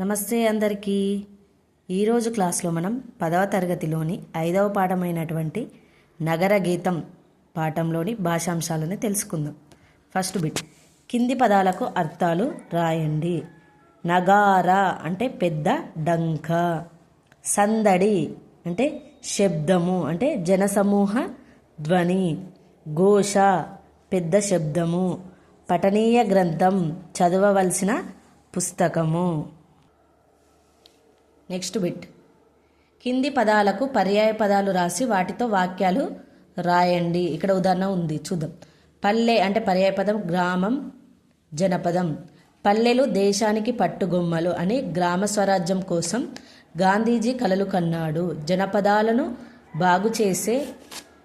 నమస్తే అందరికీ. ఈరోజు క్లాస్లో మనం పదవ తరగతిలోని ఐదవ పాఠమైనటువంటి నగర గీతం పాఠంలోని భాషాంశాలను తెలుసుకుందాం. First bit. కింది పదాలకు అర్థాలు రాయండి. నగార అంటే పెద్ద డంక. సందడి అంటే శబ్దము అంటే జనసమూహ ధ్వని. ఘోష పెద్ద శబ్దము. పఠనీయ గ్రంథం చదవవలసిన పుస్తకము. Next bit. కింది పదాలకు పర్యాయ పదాలు రాసి వాటితో వాక్యాలు రాయండి. ఇక్కడ ఉదాహరణ ఉంది చూద్దాం. పల్లె అంటే పర్యాయ పదం గ్రామం జనపదం. పల్లెలు దేశానికి పట్టుగొమ్మలు అని గ్రామ స్వరాజ్యం కోసం గాంధీజీ కలలు కన్నాడు. జనపదాలను బాగు చేసే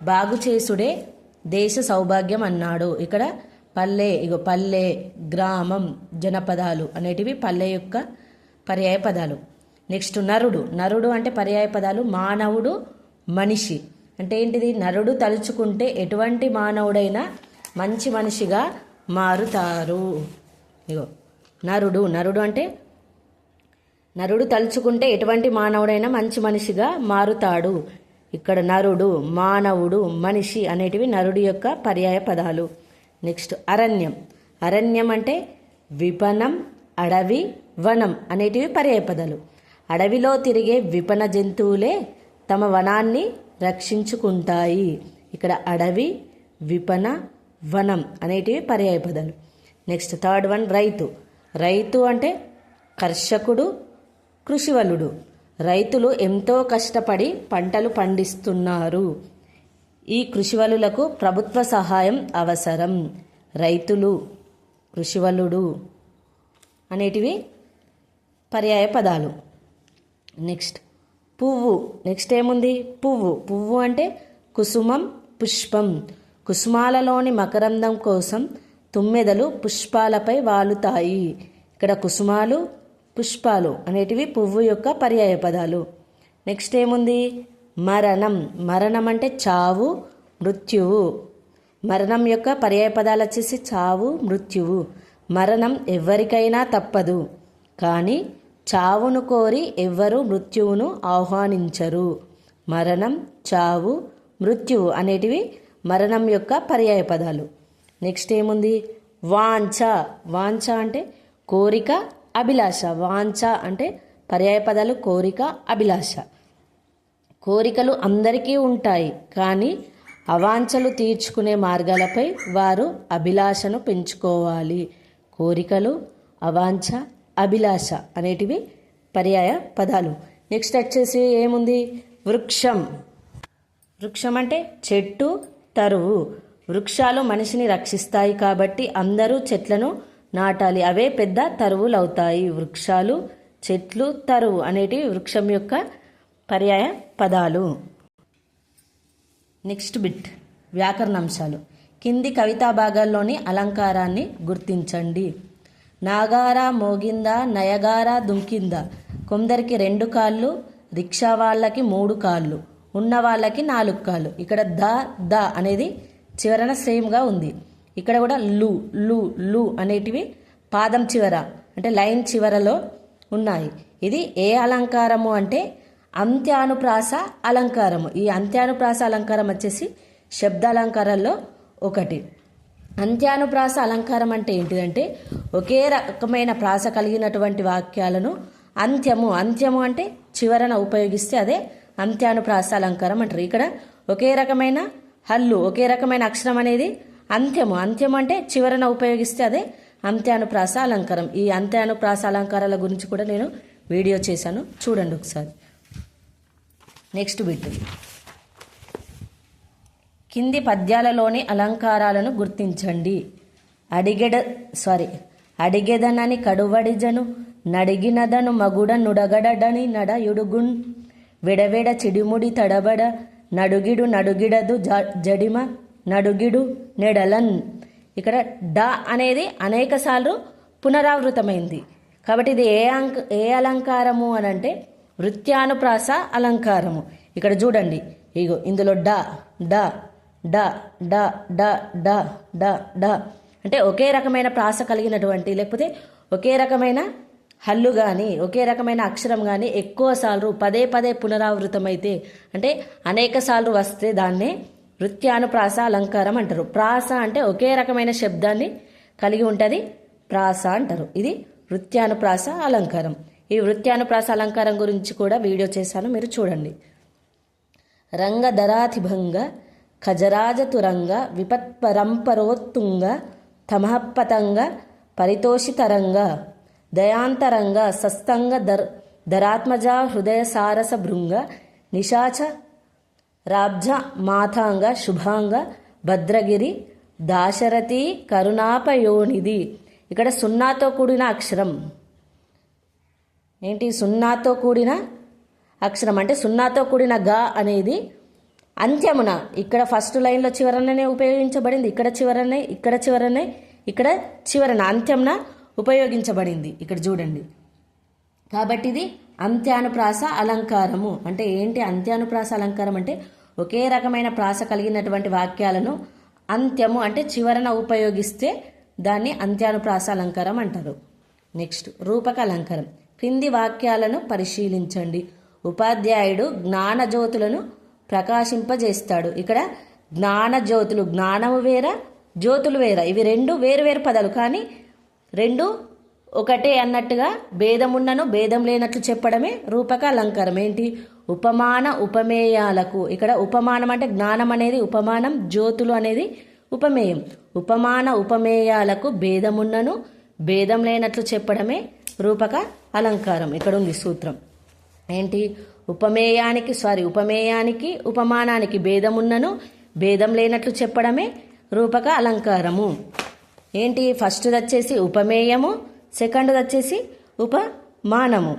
బాగు చేసుడే దేశ సౌభాగ్యం అన్నాడు. ఇక్కడ పల్లె ఇగో పల్లె గ్రామం జనపదాలు అనేటివి పల్లె యొక్క పర్యాయ పదాలు. నెక్స్ట్ నరుడు. నరుడు అంటే పర్యాయ పదాలు. మానవుడు మనిషి. అంటే ఏంటిది? నరుడు తలుచుకుంటే ఎటువంటి మానవుడైనా మంచి మనిషిగా మారుతారు. ఇగో నరుడు. నరుడు అంటే నరుడు తలుచుకుంటే ఎటువంటి మానవుడైనా మంచి మనిషిగా మారుతాడు. ఇక్కడ నరుడు మానవుడు మనిషి అనేటివి నరుడు యొక్క పర్యాయ పదాలు. నెక్స్ట్ అరణ్యం. అరణ్యం అంటే విపణం అడవి వనం అనేటివి పర్యాయ పదాలు. అడవిలో తిరిగే విపణ జంతువులే తమ వనాన్ని రక్షించుకుంటాయి. ఇక్కడ అడవి విపణ వనం అనేటివి పర్యాయ పదాలు. నెక్స్ట్ థర్డ్ వన్ రైతు. రైతు అంటే కర్షకుడు కృషివలుడు. రైతులు ఎంతో కష్టపడి పంటలు పండిస్తున్నారు. ఈ కృషివలులకు ప్రభుత్వ సహాయం అవసరం. రైతులు కృషివలుడు అనేటివి పర్యాయ పదాలు. నెక్స్ట్. పువ్వు. నెక్స్ట్ ఏముంది? పువ్వు. పువ్వు అంటే కుసుమం పుష్పం. కుసుమాలలోని మకరందం కోసం తుమ్మెదలు పుష్పాలపై వాలుతాయి. ఇక్కడ కుసుమాలు పుష్పాలు అనేటివి పువ్వు యొక్క పర్యాయ పదాలు. నెక్స్ట్ ఏముంది? మరణం. మరణం అంటే చావు మృత్యువు. మరణం యొక్క పర్యాయ పదాలు వచ్చేసి చావు మృత్యువు. మరణం ఎవరికైనా తప్పదు. కానీ చావును కోరి ఎవ్వరూ మృత్యువును ఆహ్వానించరు. మరణం చావు మృత్యువు అనేటివి మరణం యొక్క పర్యాయ పదాలు. నెక్స్ట్ ఏముంది? వాంఛ. వాంఛ అంటే కోరిక అభిలాష. వాంఛ అంటే పర్యాయ పదాలు కోరిక అభిలాష. కోరికలు అందరికీ ఉంటాయి కానీ అవాంఛలు తీర్చుకునే మార్గాలపై వారు అభిలాషను పెంచుకోవాలి. కోరికలు అవాంఛ అభిలాష అనేటివి పర్యాయ పదాలు. నెక్స్ట్ వచ్చేసి ఏముంది? వృక్షం. వృక్షం అంటే చెట్టు తరువు. వృక్షాలు మనిషిని రక్షిస్తాయి కాబట్టి అందరూ చెట్లను నాటాలి. అవే పెద్ద తరువులు అవుతాయి వృక్షాలు చెట్లు తరువు అనేటివి వృక్షం యొక్క పర్యాయ పదాలు. Next bit. వ్యాకరణాంశాలు. కింది కవితా భాగాల్లోని అలంకారాన్ని గుర్తించండి. నాగారా మోగిందా నయగారా దుంకిందా? కొందరికి రెండు కాళ్ళు రిక్షా వాళ్ళకి మూడు కాళ్ళు ఉన్న వాళ్ళకి నాలుగు కాళ్ళు. ఇక్కడ ద ద అనేది చివరన సేమ్గా ఉంది. ఇక్కడ కూడా లు లు లు అనేటివి పాదం చివర అంటే లైన్ చివరలో ఉన్నాయి. ఇది ఏ అలంకారము అంటే అంత్యానుప్రాస అలంకారము. ఈ అంత్యానుప్రాస అలంకారం వచ్చేసి శబ్దాలంకారాల్లో ఒకటి. అంత్యానుప్రాస అలంకారం అంటే ఏంటిదంటే ఒకే రకమైన ప్రాస కలిగినటువంటి వాక్యాలను అంత్యము అంత్యము అంటే చివరన ఉపయోగిస్తే అదే అంత్యానుప్రాస అలంకారం అంటారు. ఇక్కడ ఒకే రకమైన హల్లు ఒకే రకమైన అక్షరం అనేది అంత్యము. అంత్యము అంటే చివరన ఉపయోగిస్తే అదే అంత్యానుప్రాస అలంకారం. ఈ అంత్యానుప్రాస అలంకారాల గురించి కూడా నేను వీడియో చేశాను. చూడండి ఒకసారి. Next bit. కింది పద్యాలలోని అలంకారాలను గుర్తించండి. అడిగెడ సారీ అడిగెదనని కడువడిజను నడిగినదను మగుడ నుడగడని నడయుడుగున్ విడవిడ చిడిముడి తడబడ నడుగిడు నడుగిడదు జడిమ నడుగిడు నెడలన్. ఇక్కడ డ అనేది అనేక సార్లు పునరావృతమైంది. కాబట్టి ఇది ఏ అంక ఏ అలంకారము అని అంటే వృత్యానుప్రాస అలంకారము. ఇక్కడ చూడండి. ఇగో ఇందులో డ డ. డ డ డ డ డ డ. అంటే ఒకే రకమైన ప్రాస కలిగినటువంటి లేకపోతే ఒకే రకమైన హల్లు కానీ ఒకే రకమైన అక్షరం కానీ ఎక్కువ సార్లు పదే పదే పునరావృతమైతే అంటే అనేక సార్లు వస్తే దాన్నే నృత్యానుప్రాస అలంకారం అంటారు. ప్రాస అంటే ఒకే రకమైన శబ్దాన్ని కలిగి ఉంటుంది ప్రాస అంటారు. ఇది వృత్యానుప్రాస అలంకారం. ఈ వృత్యానుప్రాస అలంకారం గురించి కూడా వీడియో చేశాను మీరు చూడండి. రంగధరాతిభంగ ఖజరాజతురంగ విపత్పరంపరోత్తుంగ తమఃపతంగ పరితోషితరంగ దయాంతరంగ సస్తంగ దర్ ధరాత్మజా హృదయ సారస భృంగ నిశాచ రాబ్జ మాతాంగ శుభాంగ భద్రగిరి దాశరథి కరుణాపయోనిది ఇక్కడ సున్నాతో కూడిన అక్షరం. ఏంటి సున్నాతో కూడిన అక్షరం? అంటే సున్నాతో కూడిన గా అనేది అంత్యమున ఇక్కడ ఫస్ట్ లైన్లో చివరననే ఉపయోగించబడింది ఇక్కడ చివరనే ఇక్కడ చివరనే ఇక్కడ చివరన అంత్యంన ఉపయోగించబడింది. ఇక్కడ చూడండి. కాబట్టి ఇది అంత్యానుప్రాస అలంకారము. అంటే ఏంటి అంత్యానుప్రాస అలంకారం అంటే ఒకే రకమైన ప్రాస కలిగినటువంటి వాక్యాలను అంత్యము అంటే చివరన ఉపయోగిస్తే దాన్ని అంత్యానుప్రాస అలంకారం అంటారు. నెక్స్ట్ రూపక అలంకారం. క్రింది వాక్యాలను పరిశీలించండి. ఉపాధ్యాయుడు జ్ఞానజ్యోతులను ప్రకాశింపజేస్తాడు. ఇక్కడ జ్ఞాన జ్యోతులు జ్ఞానము వేర జ్యోతులు వేర. ఇవి రెండు వేరు వేరు పదాలు. కానీ రెండు ఒకటే అన్నట్టుగా భేదమున్నను భేదం లేనట్లు చెప్పడమే రూపక అలంకారం. ఏంటి? ఉపమాన ఉపమేయాలకు. ఇక్కడ ఉపమానం అంటే జ్ఞానం అనేది ఉపమానం జ్యోతులు అనేది ఉపమేయం. ఉపమాన ఉపమేయాలకు భేదమున్నను భేదం లేనట్లు చెప్పడమే రూపక అలంకారం. ఇక్కడ ఉంది సూత్రం. ఏంటి? ఉపమేయానికి సారీ ఉపమేయానికి ఉపమానానికి భేదమున్నను భేదం లేనట్లు చెప్పడమే రూపక అలంకారము. ఏంటి? ఫస్ట్ వచ్చేసి ఉపమేయము సెకండ్ వచ్చేసి ఉపమానము.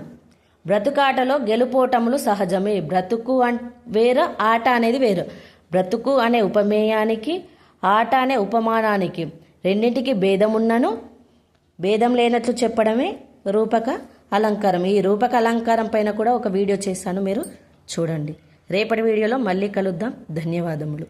బ్రతుకాటలో గెలుపోటములు సహజమే. బ్రతుకు అన్ వేరు ఆట అనేది వేరు. బ్రతుకు అనే ఉపమేయానికి ఆట అనే ఉపమానానికి రెండింటికి భేదమున్నను భేదం లేనట్లు చెప్పడమే రూపక అలంకారం ఈ రూపక అలంకారం పైన కూడా ఒక వీడియో చేశాను మీరు చూడండి. రేపటి వీడియోలో మళ్ళీ కలుద్దాం. ధన్యవాదములు.